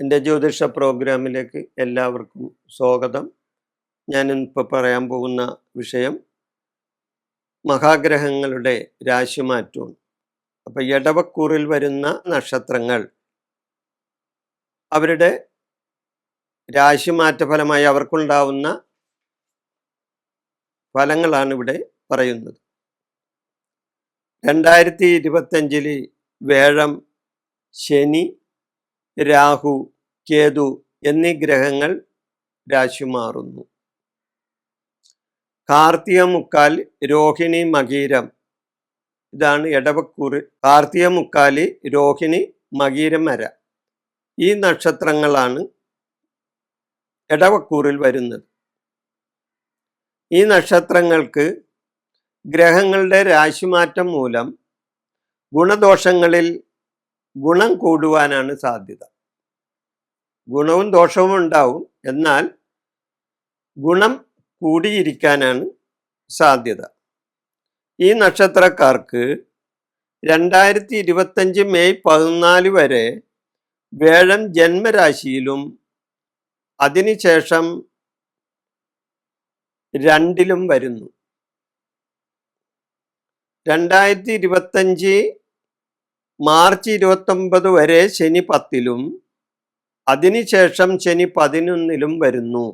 എന്റെ ജ്യോതിഷ പ്രോഗ്രാമിലേക്ക് എല്ലാവർക്കും സ്വാഗതം. ഞാൻ പറയാൻ പോകുന്ന വിഷയം മഹാഗ്രഹങ്ങളുടെ രാശിമാറ്റവും അപ്പോൾ ഇടവക്കൂറിൽ വരുന്ന നക്ഷത്രങ്ങൾ അവരുടെ രാശിമാറ്റ ഫലമായി അവർക്കുണ്ടാവുന്ന ഫലങ്ങളാണ് ഇവിടെ പറയുന്നത്. രണ്ടായിരത്തി ഇരുപത്തഞ്ചിൽ വേഴം ശനി രാഹു കേതു എന്നീ ഗ്രഹങ്ങൾ രാശി മാറുന്നു കാർത്തിക മുക്കാൽ രോഹിണി മകീരം. ഇതാണ് ഇടവക്കൂർ കാർത്തിക മുക്കാലി രോഹിണി മകീരം വര. ഈ നക്ഷത്രങ്ങളാണ് ഇടവക്കൂറിൽ വരുന്നത്. ഈ നക്ഷത്രങ്ങൾക്ക് ഗ്രഹങ്ങളുടെ രാശിമാറ്റം മൂലം ഗുണദോഷങ്ങളിൽ ഗുണം കൂടുവാനാണ് സാധ്യത. ഗുണവും ദോഷവും ഉണ്ടാവും. എന്നാൽ ഗുണം കൂടിയിരിക്കാനാണ് സാധ്യത. ഈ നക്ഷത്രക്കാർക്ക് രണ്ടായിരത്തി ഇരുപത്തഞ്ച് മെയ് പതിനാല് വരെ വേഴം ജന്മരാശിയിലും അതിനുശേഷം രണ്ടിലും വരുന്നു. രണ്ടായിരത്തി ഇരുപത്തഞ്ച് മാർച്ച് ഇരുപത്തൊമ്പത് വരെ ശനി പത്തിലും അതിനുശേഷം ശനി പതിനൊന്നിലും വരുന്നു.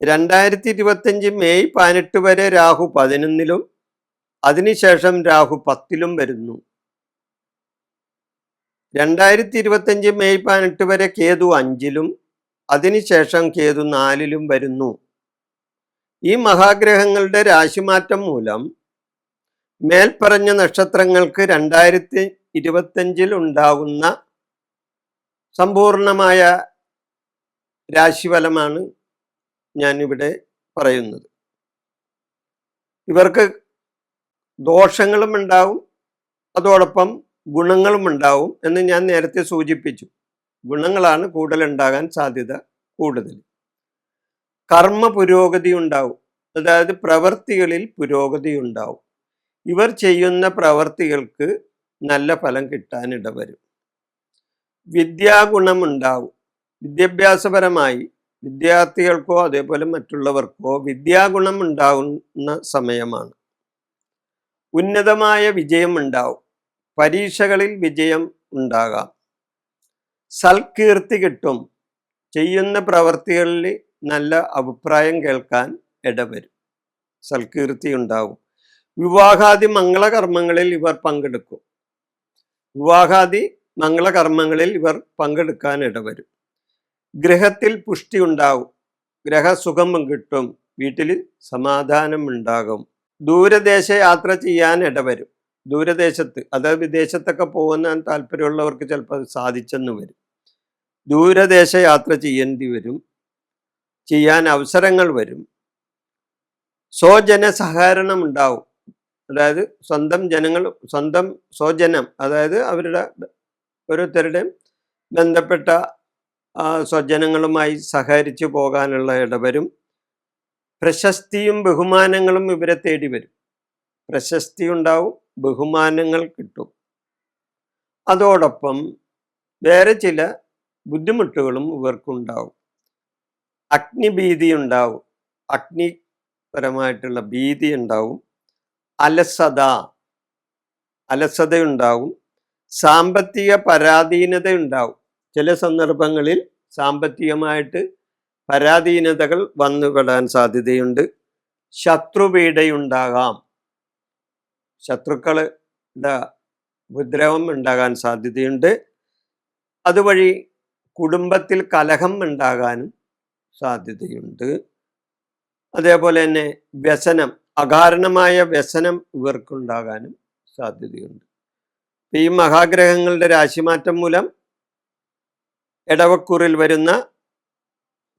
രണ്ടായിരത്തി ഇരുപത്തഞ്ച് മെയ് പതിനെട്ട് വരെ രാഹു പതിനൊന്നിലും അതിനുശേഷം രാഹു പത്തിലും വരുന്നു. രണ്ടായിരത്തി ഇരുപത്തഞ്ച് മെയ് പതിനെട്ട് വരെ കേതു അഞ്ചിലും അതിനുശേഷം കേതു നാലിലും വരുന്നു. ഈ മഹാഗ്രഹങ്ങളുടെ രാശിമാറ്റം മൂലം മേൽപ്പറഞ്ഞ നക്ഷത്രങ്ങൾക്ക് രണ്ടായിരത്തി ഇരുപത്തഞ്ചിൽ ഉണ്ടാകുന്ന സമ്പൂർണമായ രാശിഫലമാണ് ഞാനിവിടെ പറയുന്നത്. ഇവർക്ക് ദോഷങ്ങളും ഉണ്ടാവും അതോടൊപ്പം ഗുണങ്ങളും ഉണ്ടാവും എന്ന് ഞാൻ നേരത്തെ സൂചിപ്പിച്ചു. ഗുണങ്ങളാണ് കൂടുതൽ ഉണ്ടാകാൻ സാധ്യത കൂടുതൽ. കർമ്മ പുരോഗതി ഉണ്ടാവും അതായത് പ്രവൃത്തികളിൽ പുരോഗതി ഉണ്ടാവും. ഇവർ ചെയ്യുന്ന പ്രവർത്തികൾക്ക് നല്ല ഫലം കിട്ടാനിട വരും വിദ്യാഗുണമുണ്ടാവും. വിദ്യാഭ്യാസപരമായി വിദ്യാർത്ഥികൾക്കോ അതേപോലെ മറ്റുള്ളവർക്കോ വിദ്യാഗുണം ഉണ്ടാകുന്ന സമയമാണ്. ഉന്നതമായ വിജയം ഉണ്ടാവും പരീക്ഷകളിൽ വിജയം ഉണ്ടാകാം. സൽകീർത്തി കിട്ടും. ചെയ്യുന്ന പ്രവർത്തികളിൽ നല്ല അഭിപ്രായം കേൾക്കാൻ ഇടവരും. സൽകീർത്തി ഉണ്ടാവും. വിവാഹാദി മംഗളകർമ്മങ്ങളിൽ ഇവർ പങ്കെടുക്കും. വിവാഹാദി മംഗളകർമ്മങ്ങളിൽ ഇവർ പങ്കെടുക്കാൻ ഇടവരും. ഗ്രഹത്തിൽ പുഷ്ടി ഉണ്ടാവും. ഗ്രഹസുഖം കിട്ടും. വീട്ടിൽ സമാധാനം ഉണ്ടാകും. ദൂരദേശ യാത്ര ചെയ്യാൻ ഇടവരും. ദൂരദേശത്ത് അതായത് വിദേശത്തൊക്കെ പോകുന്ന താല്പര്യമുള്ളവർക്ക് ചിലപ്പോൾ സാധിച്ചെന്ന് വരും. ദൂരദേശ യാത്ര ചെയ്യേണ്ടി വരും. ചെയ്യാൻ അവസരങ്ങൾ വരും. സ്വജന സഹകരണം ഉണ്ടാവും. അതായത് സ്വന്തം ജനങ്ങൾ സ്വന്തം സ്വജനം അതായത് അവരുടെ ഓരോരുത്തരുടെയും ബന്ധപ്പെട്ട സ്വജനങ്ങളുമായി സഹകരിച്ചു പോകാനുള്ള ഇടവരും പ്രശസ്തിയും ബഹുമാനങ്ങളും ഇവരെ തേടി വരും. പ്രശസ്തി ഉണ്ടാവും ബഹുമാനങ്ങൾ കിട്ടും. അതോടൊപ്പം വേറെ ചില ബുദ്ധിമുട്ടുകളും ഇവർക്കുണ്ടാവും. അഗ്നിഭീതി ഉണ്ടാവും. അഗ്നിപരമായിട്ടുള്ള ഭീതി ഉണ്ടാവും. അലസത. അലസതയുണ്ടാവും. സാമ്പത്തിക പരാധീനത ഉണ്ടാവും ചില സന്ദർഭങ്ങളിൽ സാമ്പത്തികമായിട്ട് പരാധീനതകൾ വന്നുപെടാൻ സാധ്യതയുണ്ട്. ശത്രുപീഡയുണ്ടാകാം. ശത്രുക്കളുടെ ഉപദ്രവം ഉണ്ടാകാൻ സാധ്യതയുണ്ട്. അതുവഴി കുടുംബത്തിൽ കലഹം ഉണ്ടാകാനും സാധ്യതയുണ്ട്. അതേപോലെ തന്നെ വ്യസനം. അകാരണമായ വ്യസനം ഇവർക്കുണ്ടാകാനും സാധ്യതയുണ്ട്. ഈ മഹാഗ്രഹങ്ങളുടെ രാശിമാറ്റം മൂലം എടവക്കൂറിൽ വരുന്ന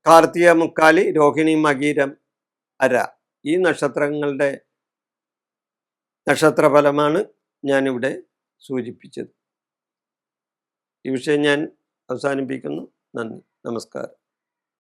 കാർത്തിക മുക്കാലി രോഹിണി മകീരം അര ഈ നക്ഷത്രങ്ങളുടെ നക്ഷത്രഫലമാണ് ഞാനിവിടെ സൂചിപ്പിച്ചത്. ഈ വിഷയം ഞാൻ അവസാനിപ്പിക്കുന്നു. നന്ദി. നമസ്കാരം.